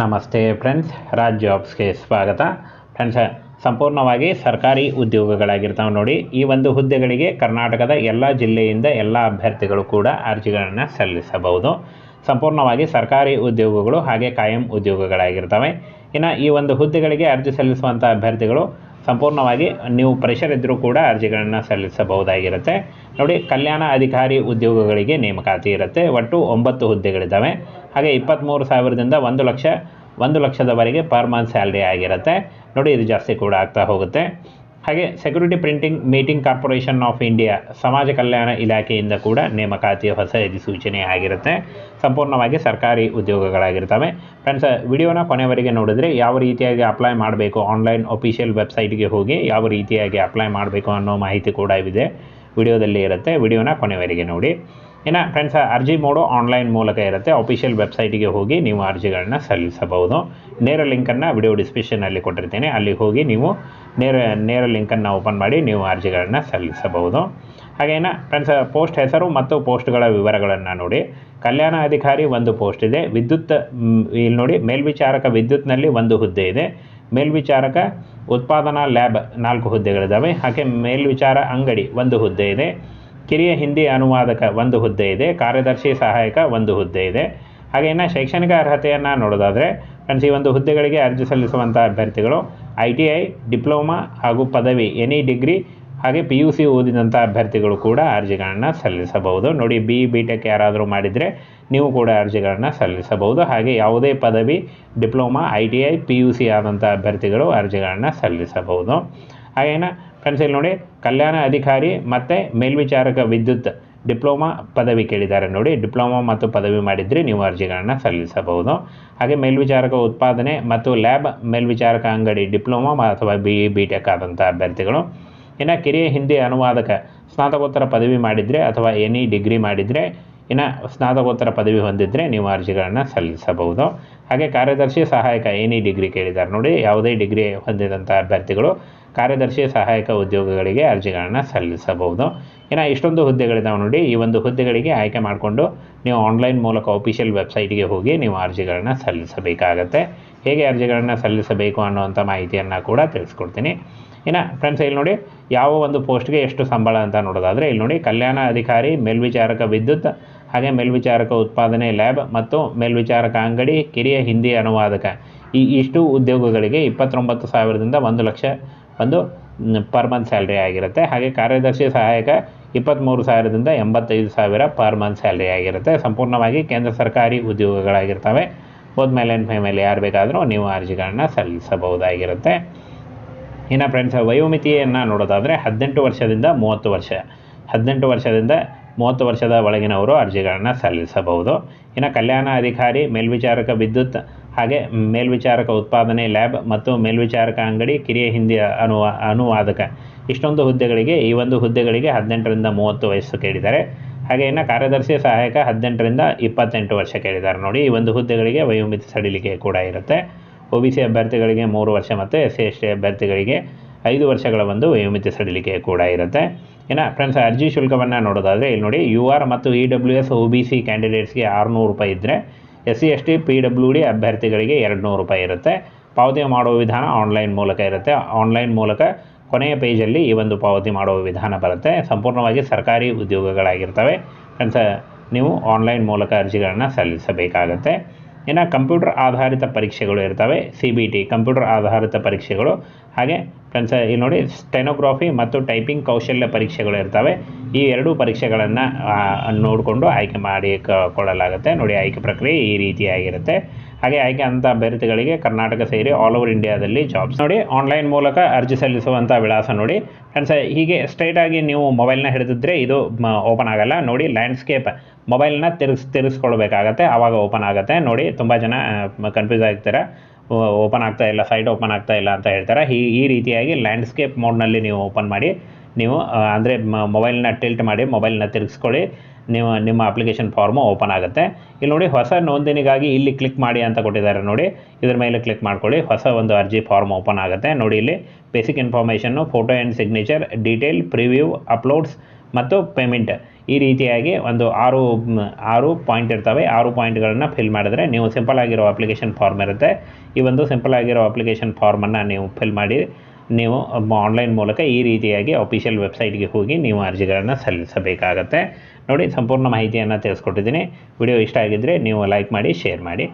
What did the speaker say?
ನಮಸ್ತೆ ಫ್ರೆಂಡ್ಸ್ ರಾಜ್ ಜಾಬ್ಸ್ಗೆ ಸ್ವಾಗತ. ಫ್ರೆಂಡ್ಸ್ ಸಂಪೂರ್ಣವಾಗಿ ಸರ್ಕಾರಿ ಉದ್ಯೋಗಗಳಾಗಿರ್ತಾವೆ ನೋಡಿ. ಈ ಒಂದು ಹುದ್ದೆಗಳಿಗೆ ಕರ್ನಾಟಕದ ಎಲ್ಲ ಜಿಲ್ಲೆಯಿಂದ ಎಲ್ಲ ಅಭ್ಯರ್ಥಿಗಳು ಕೂಡ ಅರ್ಜಿಗಳನ್ನು ಸಲ್ಲಿಸಬಹುದು. ಸಂಪೂರ್ಣವಾಗಿ ಸರ್ಕಾರಿ ಉದ್ಯೋಗಗಳು ಹಾಗೆ ಕಾಯಂ ಉದ್ಯೋಗಗಳಾಗಿರ್ತವೆ. ಇನ್ನು ಈ ಒಂದು ಹುದ್ದೆಗಳಿಗೆ ಅರ್ಜಿ ಸಲ್ಲಿಸುವಂಥ ಅಭ್ಯರ್ಥಿಗಳು ಸಂಪೂರ್ಣವಾಗಿ ನೀವು ಪ್ರೆಷರ್ ಇದ್ದರೂ ಕೂಡ ಅರ್ಜಿಗಳನ್ನು ಸಲ್ಲಿಸಬಹುದಾಗಿರುತ್ತೆ. ನೋಡಿ, ಕಲ್ಯಾಣ ಅಧಿಕಾರಿ ಉದ್ಯೋಗಗಳಿಗೆ ನೇಮಕಾತಿ ಇರುತ್ತೆ. ಒಟ್ಟು ಒಂಬತ್ತು ಹುದ್ದೆಗಳಿದ್ದಾವೆ. ಹಾಗೆ ಇಪ್ಪತ್ತ್ಮೂರು ಸಾವಿರದಿಂದ ಒಂದು ಲಕ್ಷ, ಒಂದು ಲಕ್ಷದವರೆಗೆ ಪರ್ ಮಂತ್ ಸ್ಯಾಲ್ರಿ ಆಗಿರುತ್ತೆ. ನೋಡಿ, ಇದು ಜಾಸ್ತಿ ಕೂಡ ಆಗ್ತಾ ಹೋಗುತ್ತೆ. ಹಾಗೆ security printing minting corporation of India ಸಮಾಜ ಕಲ್ಯಾಣ ಇಲಾಖೆಯಿಂದ ಕೂಡ ನೇಮಕಾತಿಯ ಹೊಸ ಅಧಿಸೂಚನೆ ಆಗಿರುತ್ತೆ. ಸಂಪೂರ್ಣವಾಗಿ ಸರ್ಕಾರಿ ಉದ್ಯೋಗಗಳಾಗಿರ್ತವೆ. ಫ್ರೆಂಡ್ಸ್ ವಿಡಿಯೋನ ಕೊನೆವರೆಗೆ ನೋಡಿದ್ರೆ ಯಾವ ರೀತಿಯಾಗಿ ಅಪ್ಲೈ ಮಾಡಬೇಕು ಆನ್ಲೈನ್ ಅಫಿಷಿಯಲ್ ವೆಬ್ಸೈಟ್ಗೆ ಹೋಗಿ ಯಾವ ರೀತಿಯಾಗಿ ಅಪ್ಲೈ ಮಾಡಬೇಕು ಅನ್ನೋ ಮಾಹಿತಿ ಕೂಡ ಇದೆ. ವಿಡಿಯೋದಲ್ಲಿ ಇರುತ್ತೆ. ವಿಡಿಯೋನ ಕೊನೆವರೆಗೆ ನೋಡಿ. ಇನ್ನು ಫ್ರೆಂಡ್ಸ್ ಅರ್ಜಿ ಮೋಡು ಆನ್ಲೈನ್ ಮೂಲಕ ಇರುತ್ತೆ. ಅಫಿಷಿಯಲ್ ವೆಬ್ಸೈಟಿಗೆ ಹೋಗಿ ನೀವು ಅರ್ಜಿಗಳನ್ನ ಸಲ್ಲಿಸಬಹುದು. ನೇರ ಲಿಂಕನ್ನು ವಿಡಿಯೋ ಡಿಸ್ಕ್ರಿಪ್ಷನಲ್ಲಿ ಕೊಟ್ಟಿರ್ತೀನಿ. ಅಲ್ಲಿ ಹೋಗಿ ನೀವು ನೇರ ನೇರ ಲಿಂಕನ್ನು ಓಪನ್ ಮಾಡಿ ನೀವು ಅರ್ಜಿಗಳನ್ನ ಸಲ್ಲಿಸಬಹುದು. ಹಾಗೇನ ಫ್ರೆಂಡ್ಸ್ ಪೋಸ್ಟ್ ಹೆಸರು ಮತ್ತು ಪೋಸ್ಟ್ಗಳ ವಿವರಗಳನ್ನು ನೋಡಿ. ಕಲ್ಯಾಣ ಅಧಿಕಾರಿ ಒಂದು ಪೋಸ್ಟ್ ಇದೆ. ವಿದ್ಯುತ್ ಇಲ್ಲಿ ನೋಡಿ, ಮೇಲ್ವಿಚಾರಕ ವಿದ್ಯುತ್ನಲ್ಲಿ ಒಂದು ಹುದ್ದೆ ಇದೆ. ಮೇಲ್ವಿಚಾರಕ ಉತ್ಪಾದನಾ ಲ್ಯಾಬ್ ನಾಲ್ಕು ಹುದ್ದೆಗಳಿದ್ದಾವೆ ಹಾಗೆ ಮೇಲ್ವಿಚಾರ ಅಂಗಡಿ ಒಂದು ಹುದ್ದೆ ಇದೆ. ಕಿರಿಯ ಹಿಂದಿ ಅನುವಾದಕ ಒಂದು ಹುದ್ದೆ ಇದೆ, ಕಾರ್ಯದರ್ಶಿ ಸಹಾಯಕ ಒಂದು ಹುದ್ದೆ ಇದೆ. ಹಾಗೆ ಇನ್ನು ಶೈಕ್ಷಣಿಕ ಅರ್ಹತೆಯನ್ನು ನೋಡೋದಾದರೆ ಫ್ರೆಂಡ್ಸ್ ಈ ಒಂದು ಹುದ್ದೆಗಳಿಗೆ ಅರ್ಜಿ ಸಲ್ಲಿಸುವಂಥ ಅಭ್ಯರ್ಥಿಗಳು ಐ ಟಿ ಐ, ಡಿಪ್ಲೊಮಾ ಹಾಗೂ ಪದವಿ, ಎನಿ ಡಿಗ್ರಿ ಹಾಗೆ ಪಿ ಯು ಸಿ ಓದಿದಂಥ ಅಭ್ಯರ್ಥಿಗಳು ಕೂಡ ಅರ್ಜಿಗಳನ್ನು ಸಲ್ಲಿಸಬಹುದು. ನೋಡಿ ಬಿ ಬಿ ಟೆಕ್ ಯಾರಾದರೂ ಮಾಡಿದರೆ ನೀವು ಕೂಡ ಅರ್ಜಿಗಳನ್ನು ಸಲ್ಲಿಸಬಹುದು. ಹಾಗೆ ಯಾವುದೇ ಪದವಿ, diploma, I T I, P U C ಆದಂಥ ಅಭ್ಯರ್ಥಿಗಳು ಅರ್ಜಿಗಳನ್ನು ಸಲ್ಲಿಸಬಹುದು. ಹಾಗೇನ ಫ್ರೆಂಡ್ಸ್ ನೋಡಿ, ಕಲ್ಯಾಣ ಅಧಿಕಾರಿ ಮತ್ತು ಮೇಲ್ವಿಚಾರಕ ವಿದ್ಯುತ್ ಡಿಪ್ಲೊಮಾ ಪದವಿ ಕೇಳಿದ್ದಾರೆ ನೋಡಿ. ಡಿಪ್ಲೊಮಾ ಮತ್ತು ಪದವಿ ಮಾಡಿದರೆ, ನೀವು ಅರ್ಜಿಗಳನ್ನು ಸಲ್ಲಿಸಬಹುದು. ಹಾಗೆ ಮೇಲ್ವಿಚಾರಕ ಉತ್ಪಾದನೆ ಮತ್ತು ಲ್ಯಾಬ್ ಮೇಲ್ವಿಚಾರಕ ಅಂಗಡಿ ಡಿಪ್ಲೊಮಾ ಅಥವಾ ಬಿ ಇ ಬಿ ಟೆಕ್ ಆದಂಥ ಅಭ್ಯರ್ಥಿಗಳು. ಇನ್ನು ಕಿರಿಯ ಹಿಂದಿ ಅನುವಾದಕ ಸ್ನಾತಕೋತ್ತರ ಪದವಿ ಮಾಡಿದರೆ ಅಥವಾ ಎನಿ ಡಿಗ್ರಿ ಮಾಡಿದರೆ ಇನ್ನು ಸ್ನಾತಕೋತ್ತರ ಪದವಿ ಹೊಂದಿದ್ದರೆ ನೀವು ಅರ್ಜಿಗಳನ್ನು ಸಲ್ಲಿಸಬಹುದು. ಹಾಗೆ ಕಾರ್ಯದರ್ಶಿ ಸಹಾಯಕ ಏನೇ ಡಿಗ್ರಿ ಕೇಳಿದ್ದಾರೆ ನೋಡಿ, ಯಾವುದೇ ಡಿಗ್ರಿ ಹೊಂದಿದಂಥ ಅಭ್ಯರ್ಥಿಗಳು ಕಾರ್ಯದರ್ಶಿ ಸಹಾಯಕ ಉದ್ಯೋಗಗಳಿಗೆ ಅರ್ಜಿಗಳನ್ನು ಸಲ್ಲಿಸಬಹುದು. ಇನ್ನು ಇಷ್ಟೊಂದು ಹುದ್ದೆಗಳಿದ್ದಾವೆ ನೋಡಿ, ಈ ಒಂದು ಹುದ್ದೆಗಳಿಗೆ ಆಯ್ಕೆ ಮಾಡಿಕೊಂಡು ನೀವು ಆನ್ಲೈನ್ ಮೂಲಕ ಅಫಿಷಿಯಲ್ ವೆಬ್ಸೈಟ್ಗೆ ಹೋಗಿ ನೀವು ಅರ್ಜಿಗಳನ್ನು ಸಲ್ಲಿಸಬೇಕಾಗತ್ತೆ. ಹೇಗೆ ಅರ್ಜಿಗಳನ್ನು ಸಲ್ಲಿಸಬೇಕು ಅನ್ನುವಂಥ ಮಾಹಿತಿಯನ್ನು ಕೂಡ ತಿಳಿಸ್ಕೊಡ್ತೀನಿ. ಇನ್ನು ಫ್ರೆಂಡ್ಸ್ ಇಲ್ಲಿ ನೋಡಿ, ಯಾವ ಒಂದು ಪೋಸ್ಟ್ಗೆ ಎಷ್ಟು ಸಂಬಳ ಅಂತ ನೋಡೋದಾದರೆ, ಇಲ್ಲಿ ನೋಡಿ, ಕಲ್ಯಾಣ ಅಧಿಕಾರಿ ಮೇಲ್ವಿಚಾರಕ ವಿದ್ಯುತ್ ಹಾಗೆ ಮೇಲ್ವಿಚಾರಕ ಉತ್ಪಾದನೆ ಲ್ಯಾಬ್ ಮತ್ತು ಮೇಲ್ವಿಚಾರಕ ಅಂಗಡಿ, ಕಿರಿಯ ಹಿಂದಿ ಅನುವಾದಕ. ಈ ಇಷ್ಟು ಉದ್ಯೋಗಗಳಿಗೆ ಇಪ್ಪತ್ತೊಂಬತ್ತು ಸಾವಿರದಿಂದ ಒಂದು ಲಕ್ಷ ಒಂದು ಪರ್ ಮಂತ್ ಸ್ಯಾಲ್ರಿ ಆಗಿರುತ್ತೆ. ಹಾಗೆ ಕಾರ್ಯದರ್ಶಿ ಸಹಾಯಕ ಇಪ್ಪತ್ತ್ಮೂರು ಸಾವಿರದಿಂದ ಎಂಬತ್ತೈದು ಸಾವಿರ ಪರ್ ಮಂತ್ ಸ್ಯಾಲ್ರಿ ಆಗಿರುತ್ತೆ. ಸಂಪೂರ್ಣವಾಗಿ ಕೇಂದ್ರ ಸರ್ಕಾರಿ ಉದ್ಯೋಗಗಳಾಗಿರ್ತವೆ. ಹೋದ್ಮೇಲೆ ಮೇಲೆ ಯಾರು ಬೇಕಾದರೂ ನೀವು ಅರ್ಜಿಗಳನ್ನ ಸಲ್ಲಿಸಬಹುದಾಗಿರುತ್ತೆ. ಇನ್ನು ಫ್ರೆಂಡ್ಸ್ ವಯೋಮಿತಿಯನ್ನು ನೋಡೋದಾದರೆ ಹದಿನೆಂಟು ವರ್ಷದಿಂದ ಮೂವತ್ತು ವರ್ಷ. ಹದಿನೆಂಟು ವರ್ಷದಿಂದ ಮೂವತ್ತು ವರ್ಷದ ಒಳಗಿನವರು ಅರ್ಜಿಗಳನ್ನು ಸಲ್ಲಿಸಬಹುದು. ಇನ್ನು ಕಲ್ಯಾಣ ಅಧಿಕಾರಿ ಮೇಲ್ವಿಚಾರಕ ವಿದ್ಯುತ್ ಹಾಗೆ ಮೇಲ್ವಿಚಾರಕ ಉತ್ಪಾದನೆ ಲ್ಯಾಬ್ ಮತ್ತು ಮೇಲ್ವಿಚಾರಕ ಅಂಗಡಿ, ಕಿರಿಯ ಹಿಂದಿ ಅನುವಾ, ಅನುವಾದಕ. ಇಷ್ಟೊಂದು ಹುದ್ದೆಗಳಿಗೆ, ಈ ಒಂದು ಹುದ್ದೆಗಳಿಗೆ ಹದಿನೆಂಟರಿಂದ ಮೂವತ್ತು ವಯಸ್ಸು ಕೇಳಿದ್ದಾರೆ. ಹಾಗೆ ಇನ್ನು ಕಾರ್ಯದರ್ಶಿ ಸಹಾಯಕ ಹದಿನೆಂಟರಿಂದ ಇಪ್ಪತ್ತೆಂಟು ವರ್ಷ ಕೇಳಿದ್ದಾರೆ. ನೋಡಿ, ಈ ಒಂದು ಹುದ್ದೆಗಳಿಗೆ ವಯೋಮಿತಿ ಸಡಿಲಿಕೆ ಕೂಡ ಇರುತ್ತೆ. ಒ ಬಿ ಸಿ ಅಭ್ಯರ್ಥಿಗಳಿಗೆ ಮೂರು ವರ್ಷ ಮತ್ತು ಎಸ್ ಸಿ ಎಸ್ ಟಿ ಅಭ್ಯರ್ಥಿಗಳಿಗೆ ಐದು ವರ್ಷಗಳ ಒಂದು ವಯೋಮಿತಿ ಸಡಿಲಿಕೆ ಕೂಡ ಇರುತ್ತೆ. ಇನ್ನು ಫ್ರೆಂಡ್ಸ್ ಅರ್ಜಿ ಶುಲ್ಕವನ್ನು ನೋಡೋದಾದರೆ ಇಲ್ಲಿ ನೋಡಿ ಯು ಆರ್ ಮತ್ತು E W S O B C ಕ್ಯಾಂಡಿಡೇಟ್ಸ್ಗೆ ಆರುನೂರು ರೂಪಾಯಿ ಇದ್ದರೆ S C S T P W D ಅಭ್ಯರ್ಥಿಗಳಿಗೆ ಎರಡು ನೂರು ರೂಪಾಯಿ ಇರುತ್ತೆ. ಪಾವತಿ ಮಾಡುವ ವಿಧಾನ ಆನ್ಲೈನ್ ಮೂಲಕ ಇರುತ್ತೆ. ಆನ್ಲೈನ್ ಮೂಲಕ ಕೊನೆಯ ಪೇಜಲ್ಲಿ ಈ ಒಂದು ಪಾವತಿ ಮಾಡುವ ವಿಧಾನ ಬರುತ್ತೆ. ಸಂಪೂರ್ಣವಾಗಿ ಸರ್ಕಾರಿ ಉದ್ಯೋಗಗಳಾಗಿರ್ತವೆ. ಫ್ರೆಂಡ್ಸ್ ನೀವು ಆನ್ಲೈನ್ ಮೂಲಕ ಅರ್ಜಿಗಳನ್ನು ಸಲ್ಲಿಸಬೇಕಾಗತ್ತೆ. ಇನ್ನು ಕಂಪ್ಯೂಟರ್ ಆಧಾರಿತ ಪರೀಕ್ಷೆಗಳು ಇರ್ತವೆ. ಸಿ ಬಿ ಟಿ ಕಂಪ್ಯೂಟರ್ ಆಧಾರಿತ ಪರೀಕ್ಷೆಗಳು. ಹಾಗೆ ಫ್ರೆಂಡ್ಸ್ ಇಲ್ಲಿ ನೋಡಿ ಸ್ಟೆನೋಗ್ರಾಫಿ ಮತ್ತು ಟೈಪಿಂಗ್ ಕೌಶಲ್ಯ ಪರೀಕ್ಷೆಗಳು ಇರ್ತವೆ. ಈ ಎರಡೂ ಪರೀಕ್ಷೆಗಳನ್ನು ನೋಡಿಕೊಂಡು ಆಯ್ಕೆ ಮಾಡಿ ಕೊಡಲಾಗುತ್ತೆ. ನೋಡಿ, ಆಯ್ಕೆ ಪ್ರಕ್ರಿಯೆ ಈ ರೀತಿಯಾಗಿರುತ್ತೆ ಹಾಗೆ ಆಯ್ಕೆ ಅಂತ ಅಭ್ಯರ್ಥಿಗಳಿಗೆ ಕರ್ನಾಟಕ ಸೇರಿ ಆಲ್ ಓವರ್ ಇಂಡಿಯಾದಲ್ಲಿ ಜಾಬ್ಸ್ ನೋಡಿ ಆನ್ಲೈನ್ ಮೂಲಕ ಅರ್ಜಿ ಸಲ್ಲಿಸುವಂಥ ವಿಳಾಸ ನೋಡಿ. ಫ್ರೆಂಡ್ಸ್ ಹೀಗೆ ಸ್ಟ್ರೈಟಾಗಿ ನೀವು ಮೊಬೈಲ್ನ ಹಿಡಿದಿದ್ರೆ ಇದು ಓಪನ್ ಆಗಲ್ಲ. ನೋಡಿ ಲ್ಯಾಂಡ್ಸ್ಕೇಪ್ ಮೊಬೈಲ್ನ ತಿರುಗಿಸ್, ತಿರುಗಿಸ್ಕೊಳ್ಬೇಕಾಗತ್ತೆ. ಆವಾಗ ಓಪನ್ ಆಗುತ್ತೆ. ನೋಡಿ, ತುಂಬ ಜನ ಕನ್ಫ್ಯೂಸ್ ಆಗ್ತಾರೆ. ಓಪನ್ ಆಗ್ತಾ ಇಲ್ಲ ಸೈಟ್ ಓಪನ್ ಆಗ್ತಾ ಇಲ್ಲ ಅಂತ ಹೇಳ್ತಾರೆ. ಈ ಈ ರೀತಿಯಾಗಿ ಲ್ಯಾಂಡ್ಸ್ಕೇಪ್ ಮೋಡ್ನಲ್ಲಿ ನೀವು ಓಪನ್ ಮಾಡಿ, ನೀವು ಅಂದರೆ ಮೊಬೈಲ್ನ ಟಿಲ್ಟ್ ಮಾಡಿ ಮೊಬೈಲ್ನ ತಿರುಗಿಸ್ಕೊಳ್ಳಿ. ನೀವು ನಿಮ್ಮ ಅಪ್ಲಿಕೇಶನ್ ಫಾರ್ಮು ಓಪನ್ ಆಗುತ್ತೆ. ಇಲ್ಲಿ ನೋಡಿ ಹೊಸ ನೋಂದಣಿಗಾಗಿ ಇಲ್ಲಿ ಕ್ಲಿಕ್ ಮಾಡಿ ಅಂತ ಕೊಟ್ಟಿದ್ದಾರೆ ನೋಡಿ. ಇದ್ರ ಮೇಲೆ ಕ್ಲಿಕ್ ಮಾಡ್ಕೊಳ್ಳಿ. ಹೊಸ ಒಂದು ಅರ್ಜಿ ಫಾರ್ಮ್ ಓಪನ್ ಆಗುತ್ತೆ. ನೋಡಿ ಇಲ್ಲಿ basic information photo and signature detail preview uploads ಮತ್ತು ಪೇಮೆಂಟ್ ಈ ರೀತಿಯಾಗಿ ಒಂದು ಆರು ಆರು ಪಾಯಿಂಟ್ ಇರ್ತವೆ. ಆರು ಪಾಯಿಂಟ್ಗಳನ್ನು ಫಿಲ್ ಮಾಡಿದ್ರೆ ನೀವು ಸಿಂಪಲ್ ಆಗಿರೋ ಅಪ್ಲಿಕೇಶನ್ ಫಾರ್ಮ್ ಇರುತ್ತೆ. ಈ ಒಂದು ಸಿಂಪಲ್ ಆಗಿರೋ ಅಪ್ಲಿಕೇಶನ್ ಫಾರ್ಮನ್ನು ನೀವು ಫಿಲ್ ಮಾಡಿ ನೀವು ಆನ್ಲೈನ್ ಮೂಲಕ ಈ ರೀತಿಯಾಗಿ ಅಫಿಷಿಯಲ್ ವೆಬ್ಸೈಟ್ಗೆ ಹೋಗಿ ನೀವು ಅರ್ಜಿಗಳನ್ನು ಸಲ್ಲಿಸಬೇಕಾಗತ್ತೆ. ನೋಡಿ, ಸಂಪೂರ್ಣ ಮಾಹಿತಿಯನ್ನು ತಿಳಿಸ್ಕೊಟ್ಟಿದ್ದೀನಿ. ವಿಡಿಯೋ ಇಷ್ಟ ಆಗಿದ್ದರೆ ನೀವು ಲೈಕ್ ಮಾಡಿ ಶೇರ್ ಮಾಡಿ.